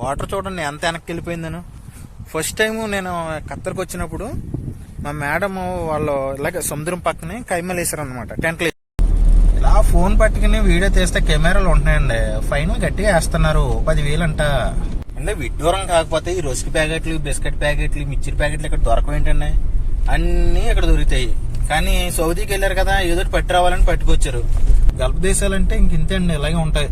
Water చూడండి ఎంత వెనక్కి వెళ్ళిపోయిందను ఫస్ట్ టైం నేను ఖత్తర్కి వచ్చినప్పుడు మా మేడం వాళ్ళు ఇలాగే సముద్రం పక్కనే కైమలు వేసారనమాట టెంట్లు ఇలా ఫోన్ పట్టుకుని వీడియో తీస్తే కెమెరాలు ఉంటున్నాయండి. ఫైన్ గట్టిగా వేస్తున్నారు. పదివేలు అంట. అంటే విడ్డూరం కాకపోతే ఈ రొసుకు ప్యాకెట్లు బిస్కెట్ ప్యాకెట్లు మిర్చి ప్యాకెట్లు ఇక్కడ దొరకవేంటండి? అన్నీ ఇక్కడ దొరుకుతాయి. కానీ సౌదీకి వెళ్ళారు కదా ఏదో ఒకటి పట్టి రావాలని పట్టుకొచ్చారు. గల్ఫ్ దేశాలంటే ఇంక ఇంతే అండి ఇలాగే ఉంటాయి.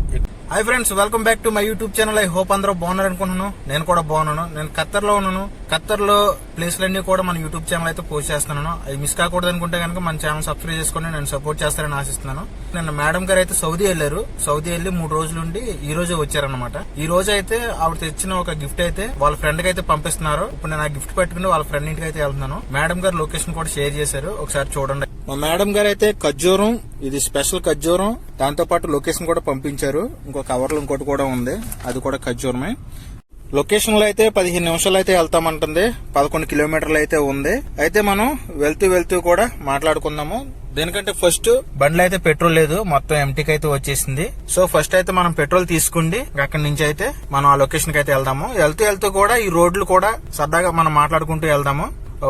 Hi friends welcome back to my YouTube channel I hope అందరూ బాగున్నారు అనుకుంటున్నాను. నేను కూడా బాగున్నాను. నేను ఖత్తర్లో ఉన్నాను. ఖత్తర్లో ప్లేస్లన్నీ కూడా మన యూట్యూబ్ ఛానల్ అయితే పోస్ట్ చేస్తున్నాను. అవి మిస్ కాకూడదు అనుకుంటే కనుక మన ఛానల్ సబ్స్క్రైబ్ చేసుకుని నేను సపోర్ట్ చేస్తారని ఆశిస్తున్నాను. నిన్న మేడం గారు అయితే సౌదీ వెళ్ళారు. సౌదీ వెళ్ళి మూడు రోజులు ఉండి ఈ రోజే వచ్చారనమాట ఈ రోజు అయితే ఆవిడ తెచ్చిన ఒక గిఫ్ట్ అయితే వాళ్ళ ఫ్రెండ్కి అయితే పంపిస్తున్నారు. ఇప్పుడు నేను ఆ గిఫ్ట్ పెట్టుకుని వాళ్ళ ఫ్రెండ్ ఇంటికి అయితే వెళ్తున్నాను. మేడం గారు లొకేషన్ కూడా షేర్ చేశారు. ఒకసారి చూడండి. మా మేడం గారు అయితే ఖర్జూరం ఇది స్పెషల్ ఖర్జూరం. దాంతో పాటు లొకేషన్ కూడా పంపించారు. ఇంకో కవర్లు ఇంకోటి కూడా ఉంది. అది కూడా ఖర్జూరమే. లొకేషన్లో అయితే పదిహేను నిమిషాలు అయితే వెళ్తామంటుంది. పదకొండు కిలోమీటర్లు అయితే ఉంది. అయితే మనం వెళ్తూ వెళ్తూ కూడా మాట్లాడుకుందాము. దేనికంటే ఫస్ట్ బండ్లు అయితే పెట్రోల్ లేదు. మొత్తం ఎంటీకి అయితే వచ్చేసింది. సో ఫస్ట్ అయితే మనం పెట్రోల్ తీసుకుండి అక్కడి నుంచి అయితే మనం ఆ లొకేషన్కి అయితే వెళ్దాము. వెళ్తూ వెళ్తూ కూడా ఈ రోడ్లు కూడా సరదాగా మనం మాట్లాడుకుంటూ వెళ్దాము.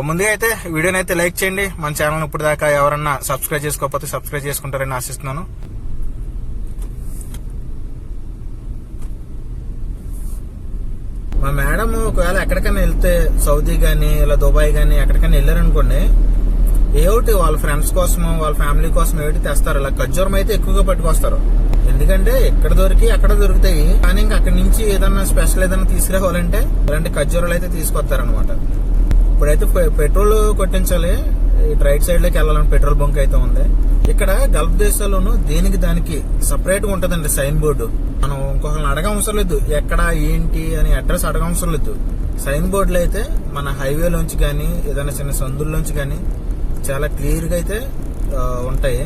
ముందుగా అయితే వీడియోని అయితే లైక్ చేయండి. మన ఛానల్ ఇప్పుడు దాకా ఎవరన్నా సబ్స్క్రైబ్ చేసుకోకపోతే సబ్స్క్రైబ్ చేసుకుంటారని ఆశిస్తున్నాను. మా మేడం ఒకవేళ ఎక్కడికైనా వెళ్తే సౌదీ కానీ ఇలా దుబాయ్ కానీ ఎక్కడికైనా వెళ్ళారనుకోండి ఏమిటి వాళ్ళ ఫ్రెండ్స్ కోసం వాళ్ళ ఫ్యామిలీ కోసం ఏమిటి తెస్తారు. ఇలా ఖర్జూరం అయితే ఎక్కువగా పట్టుకొస్తారు. ఎందుకంటే ఎక్కడ దొరికి అక్కడ దొరుకుతాయి. కానీ ఇంకా అక్కడి నుంచి ఏదన్నా స్పెషల్ ఏదన్నా తీసుకురావాలంటే ఇలాంటి ఖర్జూరాలు అయితే తీసుకొస్తారనమాట ఇప్పుడైతే పెట్రోల్ కొట్టించాలి. ఇటు రైట్ సైడ్లోకి వెళ్ళాలని పెట్రోల్ బంక్ అయితే ఉంది. ఇక్కడ గల్ఫ్ దేశాల్లోనూ దేనికి దానికి సపరేట్గా ఉంటదండి సైన్ బోర్డు. మనం ఇంకొకరిని అడగవసరం లేదు. ఎక్కడ ఏంటి అని అడ్రస్ అడగవసరం లేదు. సైన్ బోర్డులు అయితే మన హైవేలోంచి కానీ ఏదైనా చిన్న సందుల్లోంచి కానీ చాలా క్లియర్గా అయితే ఉంటాయి.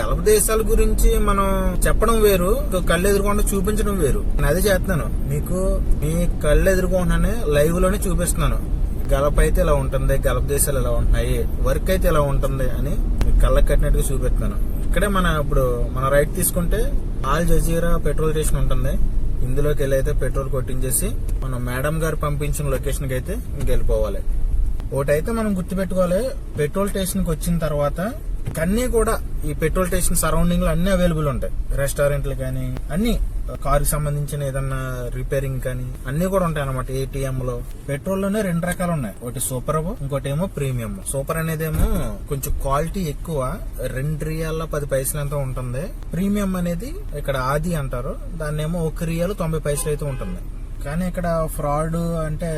గల్ఫ్ దేశాల గురించి మనం చెప్పడం వేరు కళ్ళు ఎదుర్కొంటే చూపించడం వేరు. నేను అదే చేస్తున్నాను. మీకు మీ కళ్ళు ఎదుర్కొంటున్నానే లైవ్లోనే చూపిస్తున్నాను. గలప అయితే ఇలా ఉంటుంది గలప దేశాలు ఇలా ఉంటున్నాయి వర్క్ అయితే ఇలా ఉంటుంది అని మీకు కళ్ళకి కట్టినట్టుగా చూపెట్టాను ఇక్కడే మన ఇప్పుడు మన రైట్ తీసుకుంటే ఆల్ జజీరా పెట్రోల్ స్టేషన్ ఉంటుంది. ఇందులోకి వెళ్ళి అయితే పెట్రోల్ కొట్టించేసి మనం మేడం గారు పంపించిన లొకేషన్కి అయితే ఇంకెళ్ళిపోవాలి ఒకటైతే మనం గుర్తుపెట్టుకోవాలి పెట్రోల్ స్టేషన్కి వచ్చిన తర్వాత అన్నీ కూడా ఈ పెట్రోల్ స్టేషన్ సరౌండింగ్లో అన్ని అవైలబుల్ ఉంటాయి. రెస్టారెంట్లు కానీ అన్ని కారు సంబంధించిన ఏదన్నా రిపేరింగ్ కానీ అన్ని కూడా ఉంటాయి అనమాట ఏటీఎం లో. పెట్రోల్లోనే రెండు రకాలు ఉన్నాయి. ఒకటి సూపర్ ఇంకోటి ఏమో ప్రీమియం. సూపర్ అనేదేమో కొంచెం క్వాలిటీ ఎక్కువ రెండు రియాల పది పైసలు ఎంత ఉంటుంది. ప్రీమియం అనేది ఇక్కడ ఆది అంటారు. దాన్ని ఏమో ఒక రియాలు తొంభై పైసలు అయితే ఉంటుంది. కానీ ఇక్కడ ఫ్రాడ్ అంటే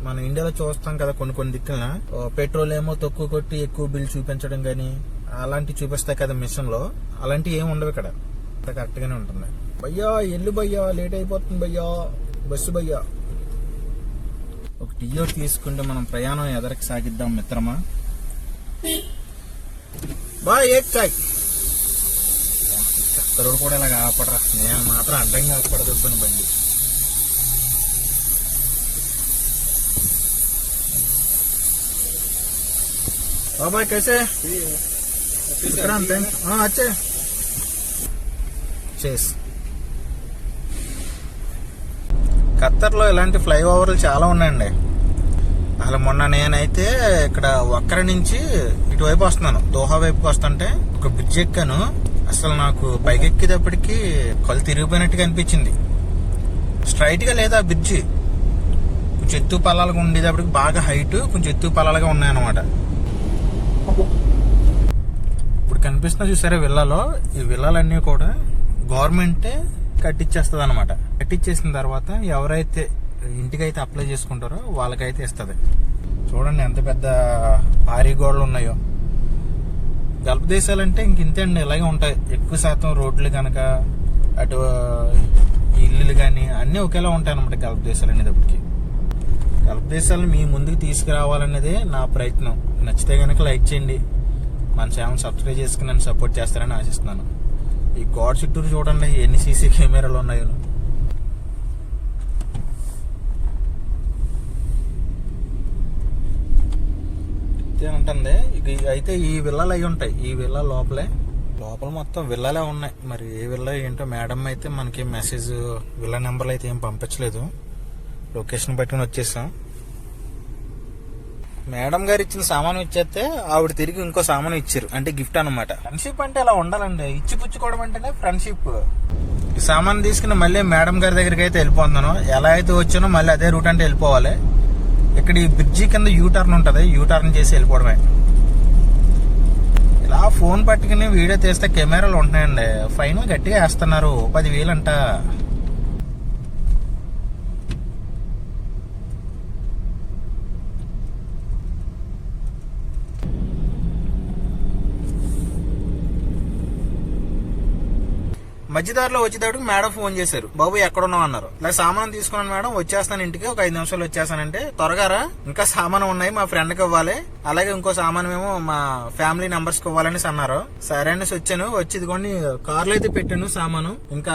మన ఇండియాలో చూస్తాం కదా కొన్ని కొన్ని దిక్కున. ఓ పెట్రోల్ ఏమో తక్కువ కొట్టి ఎక్కువ బిల్ చూపించడం కానీ అలాంటివి చూపిస్తాయి కదా మిషన్లో అలాంటివి ఏమి ఉండవు ఇక్కడ. కరెక్ట్ గానే ఉంటుంది. భయ్యా ఎల్లు భయ్యా లేట్ అయిపోతుంది భయ్యా బస్సు భయ్యా ఒక టీయో తీసుకుంటే మనం ప్రయాణం ఎదరికి సాగిద్దాం మిత్రమా బా ఏక్ చాయ్ చెత్తరోడు కూడా ఇలా ఆపడరా నేను మాత్రం అడ్డంగా ఆపడదు బండి बाबा कैसे विक्रांत हैं हाँ अच्छे చేస్ ఖత్తర్లో ఇలాంటి ఫ్లైఓవర్లు చాలా ఉన్నాయండి. అసలు మొన్న నేనైతే ఇక్కడ ఒక్కరి నుంచి ఇటువైపు వస్తున్నాను. దోహా వైపుకి వస్తుంటే ఒక బ్రిడ్జ్ ఎక్కాను. అసలు నాకు పైకెక్కేటప్పటికి కళ్ళు తిరిగిపోయినట్టుగా అనిపించింది. స్ట్రైట్గా లేదా బ్రిడ్జి కొంచెం ఎత్తు పల్లాలుగా ఉండేటప్పటికి బాగా హైట్ కొంచెం ఎత్తు పల్లాలుగా ఉన్నాయన్నమాట. ఇప్పుడు కనిపిస్తున్నా చూసారా విల్లాలో? ఈ విల్లాలన్నీ కూడా గవర్నమెంటే కట్టించేస్తుంది అనమాట కట్టించేసిన తర్వాత ఎవరైతే ఇంటికైతే అప్లై చేసుకుంటారో వాళ్ళకైతే ఇస్తుంది. చూడండి ఎంత పెద్ద భారీ గోడలు ఉన్నాయో. గల్ఫ్ దేశాలంటే ఇంక ఇంతే అండి ఇలాగే ఉంటాయి. ఎక్కువ శాతం రోడ్లు కనుక అటు ఇల్లులు కానీ అన్నీ ఒకేలా ఉంటాయి అనమాట గల్ఫ్ దేశాలు అనేటప్పటికి. గల్ఫ్ దేశాలను మీ ముందుకు తీసుకురావాలనేదే నా ప్రయత్నం. నచ్చితే కనుక లైక్ చేయండి. మన ఛానల్ సబ్స్క్రైబ్ చేసుకుని నన్ను సపోర్ట్ చేస్తారని ఆశిస్తున్నాను. ఈ గోడ చుట్టూరు చూడండి ఎన్ని సీసీ కెమెరాలు ఉన్నాయో. ఇదే ఉంటుంది అయితే ఈ విల్లాలు అయి ఉంటాయి ఈ విల్లా లోపలే. లోపల మొత్తం విల్లాలే ఉన్నాయి. మరి ఏ విల్లా ఏంటో మేడం అయితే మనకి మెసేజ్ విల్లా నెంబర్లు అయితే ఏం పంపించలేదు. లొకేషన్ పట్టుకుని వచ్చేసాం. మేడం గారు ఇచ్చిన సామాను ఇచ్చేస్తే ఆవిడ తిరిగి ఇంకో సామాను ఇచ్చారు. అంటే గిఫ్ట్ అన్నమాట. ఫ్రెండ్షిప్ అంటే ఇలా ఉండాలండి. ఇచ్చి పుచ్చుకోవడం అంటేనే ఫ్రెండ్షిప్ ఈ సామాన్ తీసుకుని మళ్ళీ మేడం గారి దగ్గరికి అయితే వెళ్ళిపోతున్నాను. ఎలా అయితే వచ్చానో మళ్ళీ అదే రూట్ అంటే వెళ్ళిపోవాలి. ఇక్కడ ఈ బ్రిడ్జి కింద యూ టర్న్ ఉంటది. యూ టర్న్ చేసి వెళ్ళిపోవడమే. ఇలా ఫోన్ పట్టుకుని వీడియో తీస్తే కెమెరాలు ఉంటున్నాయండి. ఫైన్ గట్టిగా వేస్తున్నారు. పదివేలు అంట మధ్యదారిలో వచ్చేటప్పుడు మేడం ఫోన్ చేశారు. బాబు ఎక్కడున్నావు? అన్నారు. ఇలా సామాన్ తీసుకున్నాను మేడం వచ్చేస్తాను ఇంటికి ఒక ఐదు నిమిషాలు వచ్చేస్తానంటే త్వరగా ఇంకా సామాను ఉన్నాయి మా ఫ్రెండ్కి ఇవ్వాలి. అలాగే ఇంకో సామాను మేము మా ఫ్యామిలీ నంబర్స్కి ఇవ్వాలని అన్నారు. సరే అనేసి వచ్చాను. వచ్చి ఇదిగోండి కార్లో అయితే పెట్టాను సామాను. ఇంకా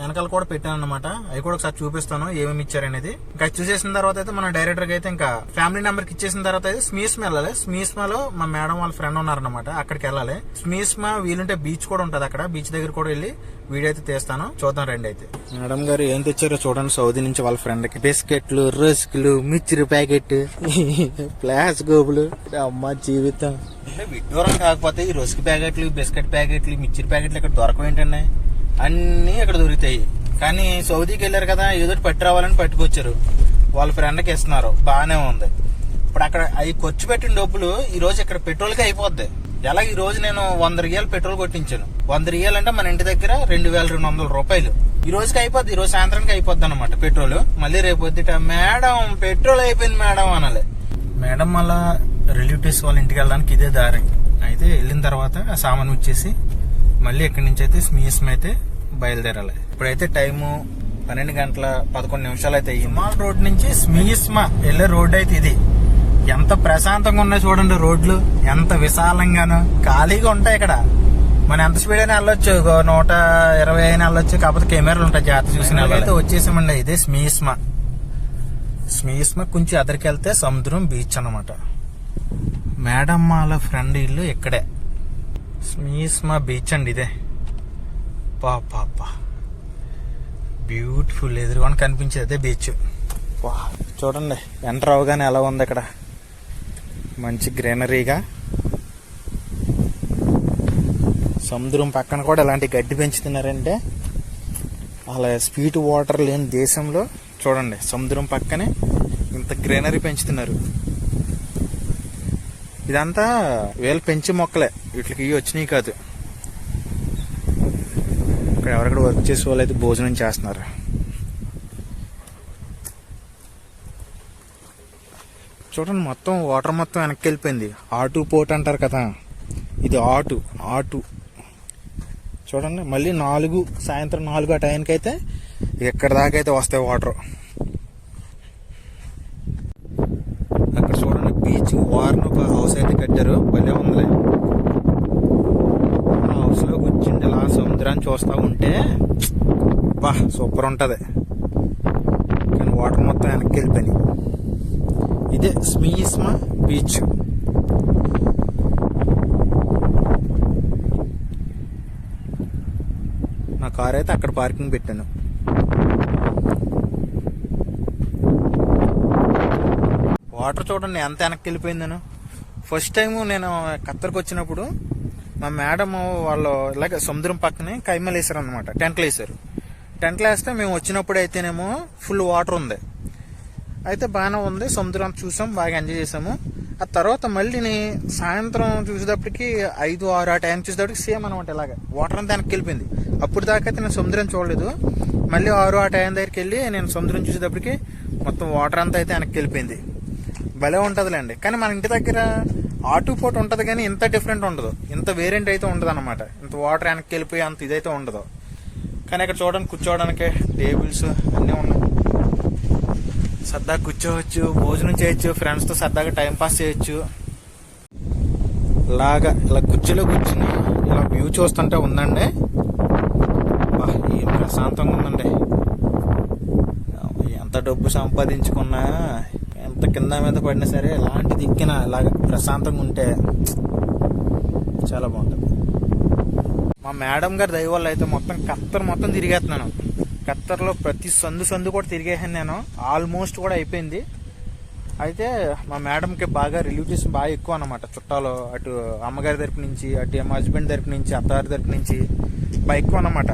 వెనకాల కూడా పెట్టాను అనమాట అవి కూడా ఒకసారి చూపిస్తాను ఏమేమి ఇచ్చారనేది ఇంకా చూసేసిన తర్వాత అయితే మన డైరెక్టర్కి అయితే ఇంకా ఫ్యామిలీ నెంబర్కి ఇచ్చేసిన తర్వాత అయితే స్మీస్మా వెళ్ళాలి. స్మీస్మాలో మా మేడం వాళ్ళ ఫ్రెండ్ ఉన్నారనమాట అక్కడికి వెళ్ళాలి. స్మీస్మా వీలుంటే బీచ్ కూడా ఉంటది అక్కడ. బీచ్ దగ్గర కూడా వెళ్ళి వీడియో అయితే తీస్తాను. చూద్దాం రండి అయితే. మేడం గారు ఏం తెచ్చారో చూడండి. సౌదీ నుంచి వాళ్ళ ఫ్రెండ్కి. బిస్కెట్లు రస్కులు మిర్చిరి ప్యాకెట్ ప్లాస్ గోబులు అమ్మ జీవితం. విడ్డూరం కాకపోతే ఈ రస్క్ ప్యాకెట్లు బిస్కెట్ ప్యాకెట్లు మిర్చిరి ప్యాకెట్లు ఇక్కడ దొరకవు ఏంటండి? అన్ని ఇక్కడ దొరుకుతాయి. కానీ సౌదీకి వెళ్ళారు కదా ఏదో ఒకటి పట్టి రావాలని పట్టుకొచ్చారు. వాళ్ళ ఫ్రెండ్కి ఇస్తున్నారు. బాగానే ఉంది. ఇప్పుడు అక్కడ అవి ఖర్చు పెట్టిన డబ్బులు ఈ రోజు ఇక్కడ పెట్రోల్కి అయిపోద్ది. ఎలా ఈ రోజు నేను వంద రియాలు పెట్రోల్ కొట్టించాను? వంద రియాలు అంటే మన ఇంటి దగ్గర రెండు వేల రెండు వందల రూపాయలు. ఈ రోజుకి అయిపోద్ది ఈ రోజు సాయంత్రానికి అయిపోద్ది అనమాట పెట్రోల్. మళ్ళీ రేపు వద్దిట మేడం పెట్రోల్ అయిపోయింది మేడం అనాలి. మేడం మళ్ళా రిలేటివ్స్ వాళ్ళ ఇంటికి వెళ్ళడానికి ఇదే దారి. అయితే వెళ్ళిన తర్వాత ఆ సామాన్ వచ్చేసి మళ్ళీ ఇక్కడి నుంచి అయితే స్మీస్మ అయితే బయలుదేరాలి. ఇప్పుడైతే టైము పన్నెండు గంటల పదకొండు నిమిషాలు అయితే అయ్యింది. రోడ్ నుంచి స్మీస్మ వెళ్ళే రోడ్ అయితే ఇది. ఎంత ప్రశాంతంగా ఉన్నాయి చూడండి రోడ్లు ఎంత విశాలంగాను. ఖాళీగా ఉంటాయి ఇక్కడ. మనం ఎంత స్పీడ్ అయినా వెళ్ళొచ్చు. నూట ఇరవై అయినా వెళ్ళొచ్చు. కాకపోతే కెమెరాలు ఉంటాయి జాగ్రత్త చూసిన అయితే వచ్చేసామండి. ఇదే స్మీస్మ. స్మీస్మ కొంచెం అదరికి వెళ్తే సముద్రం బీచ్ అన్నమాట. మేడం వాళ్ళ ఫ్రెండ్ ఇల్లు ఇక్కడే. స్మీస్మా బీచ్ అండి ఇదే. పా పాపా బ్యూటిఫుల్ ఎదురుగా కనిపించేది బీచ్ వా చూడండి. ఎంటర్ అవగానే ఎలా ఉంది ఇక్కడ. మంచి గ్రీనరీగా. సముద్రం పక్కన కూడా ఇలాంటి గడ్డి పెంచుతున్నారంటే అలా స్వీట్ వాటర్ లేని దేశంలో చూడండి సముద్రం పక్కనే ఇంత గ్రీనరీ పెంచుతున్నారు. ఇదంతా వీళ్ళు పెంచే మొక్కలే వీటికి ఇవి వచ్చినాయి కాదు. ఇక్కడ ఎవరికడ వర్క్ చేసే వాళ్ళు అయితే భోజనం చేస్తున్నారు. చూడండి మొత్తం వాటర్ మొత్తం వెనక్కి వెళ్ళిపోయింది ఆటు పోట్ అంటారు కదా ఇది ఆటు ఆటు. చూడండి మళ్ళీ నాలుగు సాయంత్రం నాలుగు ఆ టైంకి అయితే ఎక్కడ దాకా అయితే వస్తాయి వాటర్. అక్కడ చూడండి బీచ్ వారిని ఒక హౌస్ అయితే కట్టారు. భలే ఉందిలే. ఆ హౌస్ కూర్చుండి ఇలా సముద్రాన్ని చూస్తూ ఉంటే బా సూపర్ ఉంటుంది. కానీ వాటర్ మొత్తం వెనక్కి వెళ్ళిపోయినాయి ఇదే స్మీస్మా బీచ్. నా కార్ అయితే అక్కడ పార్కింగ్ పెట్టాను. వాటర్ చూడండి ఎంత వెనక్కి వెళ్ళిపోయిందను. ఫస్ట్ టైం నేను ఖత్తర్కి వచ్చినప్పుడు మా మేడం వాళ్ళు ఇలాగ సముద్రం పక్కనే కైమలు వేసారు అనమాట టెంట్లు వేసారు టెంట్లు వేస్తే మేము వచ్చినప్పుడు అయితేనేమో ఫుల్ వాటర్ ఉంది. అయితే బాగానే ఉంది. సముద్రం చూసాం బాగా ఎంజాయ్ చేసాము. ఆ తర్వాత మళ్ళీ సాయంత్రం చూసేటప్పటికి ఐదు ఆరు ఆ టైం చూసేటప్పటికి సేమ్ అనమాట ఇలాగ. వాటర్ అంతా వెనక్కి వెళ్ళిపోయింది. అప్పుడు దాకా అయితే నేను సముద్రం చూడలేదు. మళ్ళీ ఆరు ఆ టైం దగ్గరికి వెళ్ళి నేను సముద్రం చూసేటప్పటికి మొత్తం వాటర్ అంతా అయితే వెనక్కి వెళ్ళిపోయింది. భలే ఉంటుందిలేండి. కానీ మన ఇంటి దగ్గర ఆటు పోట్ ఉంటుంది కానీ ఇంత డిఫరెంట్ ఉండదు. ఇంత వేరియంట్ అయితే ఉండదు అనమాట ఇంత వాటర్ వెనక్కి వెళ్ళిపోయి అంత ఇదైతే ఉండదు. కానీ ఇక్కడ చూడడానికి కూర్చోవడానికి టేబుల్స్ అన్నీ ఉన్నాయి. సరదాగా కూర్చోవచ్చు భోజనం చేయొచ్చు ఫ్రెండ్స్తో సరదాగా టైం పాస్ చేయొచ్చు. ఇలాగా ఇలా కుర్చీలో కూర్చుని ఇలా వ్యూ చూస్తుంటే ఉందండి. ఏం ప్రశాంతంగా ఉందండి. ఎంత డబ్బు సంపాదించుకున్నా ఎంత కింద మీద పడినా సరే ఎలాంటి దిక్కిన ఇలాగ ప్రశాంతంగా ఉంటే చాలా బాగుంటుంది. మా మేడం గారి దయ వల్ల అయితే మొత్తం కత్తర్ మొత్తం తిరిగేస్తున్నాను. ఖత్తర్లో ప్రతి సందు సందు కూడా తిరిగేసాను నేను. ఆల్మోస్ట్ కూడా అయిపోయింది. అయితే మా మేడంకి బాగా రిలేటివ్స్ బాగా ఎక్కువ అనమాట చుట్టాలు అటు అమ్మగారి తరపు నుంచి అటు మా హస్బెండ్ తరపు నుంచి అత్తగారి తరపు నుంచి బాగా ఎక్కువ అనమాట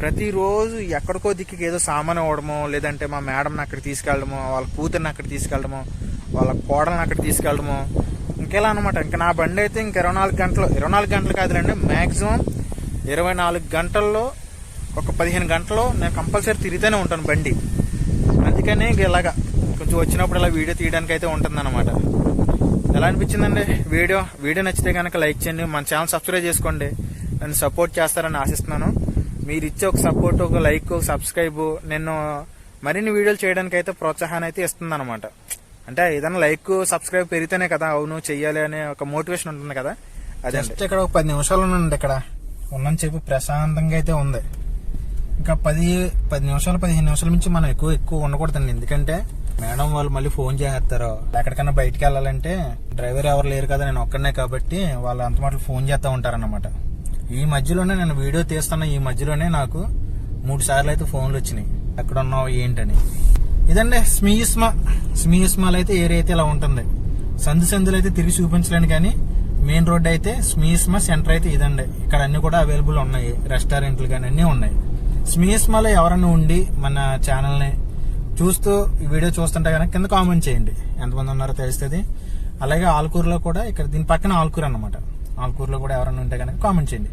ప్రతిరోజు ఎక్కడికో దిక్కుకి ఏదో సామాన్ ఇవ్వడమో లేదంటే మా మేడంని అక్కడ తీసుకెళ్ళడమో వాళ్ళ కూతుర్ని అక్కడ తీసుకెళ్ళడమో వాళ్ళ కోడల్ని అక్కడ తీసుకెళ్ళడమో ఇంకెలా అనమాట ఇంకా నా బండి అయితే ఇంక ఇరవై నాలుగు గంటలు ఇరవై నాలుగు గంటలు కాదులండి మ్యాక్సిమం ఇరవై నాలుగు గంటల్లో ఒక పదిహేను గంటలు నేను కంపల్సరీ తిరుగుతూనే ఉంటాను బండి. అందుకనే ఇంక ఇలాగా కొంచెం వచ్చినప్పుడు ఇలా వీడియో తీయడానికి అయితే ఉంటుందన్నమాట. ఎలా అనిపించిందండి వీడియో? వీడియో నచ్చితే కనుక లైక్ చేయండి మన ఛానల్ సబ్స్క్రైబ్ చేసుకోండి. నన్ను సపోర్ట్ చేస్తారని ఆశిస్తున్నాను. మీరు ఇచ్చే ఒక సపోర్ట్ ఒక లైక్ ఒక సబ్స్క్రైబ్ నేను మరిన్ని వీడియోలు చేయడానికి అయితే ప్రోత్సాహాన్ని అయితే ఇస్తుంది అనమాట అంటే ఏదైనా లైక్ సబ్స్క్రైబ్ పెరిగితేనే కదా అవును చెయ్యాలి అనే ఒక మోటివేషన్ ఉంటుంది కదా. అదే ఇక్కడ ఒక పది నిమిషాలు ఉన్నానండి ఇక్కడ. ఉన్నని చెప్పి ప్రశాంతంగా అయితే ఉంది. ఇంకా పది పది నిమిషాలు పదిహేను నిమిషాల నుంచి మనం ఎక్కువ ఎక్కువ ఉండకూడదండి. ఎందుకంటే మేడం వాళ్ళు మళ్ళీ ఫోన్ చేస్తారు. ఎక్కడికైనా బయటికి వెళ్ళాలంటే డ్రైవర్ ఎవరు లేరు కదా నేను ఒక్కడనే కాబట్టి వాళ్ళు అంత మాటలు ఫోన్ చేస్తూ ఉంటారన్నమాట. ఈ మధ్యలోనే నేను వీడియో తీస్తున్న ఈ మధ్యలోనే నాకు మూడు సార్లు అయితే ఫోన్లు వచ్చినాయి. ఎక్కడ ఉన్నావు ఏంటని. ఇదండి స్మీస్మా స్మీస్మాల్ అయితే ఏరియా అయితే ఇలా ఉంటుంది. సందు సందులు అయితే తిరిగి చూపించలేను కానీ మెయిన్ రోడ్ అయితే స్మీస్మా సెంటర్ అయితే ఇదండి. ఇక్కడ అన్ని కూడా అవైలబుల్ ఉన్నాయి. రెస్టారెంట్లు కానీ అన్నీ ఉన్నాయి. స్మీస్మాలో ఎవరైనా ఉండి మన ఛానల్ని చూస్తూ ఈ వీడియో చూస్తుంటే కనుక కింద కామెంట్ చేయండి. ఎంతమంది ఉన్నారో తెలుస్తుంది. అలాగే ఆల్కూరులో కూడా ఇక్కడ దీని పక్కన ఆల్కూరు అన్నమాట. ఆల్కూరులో కూడా ఎవరైనా ఉంటే కనుక కామెంట్ చేయండి.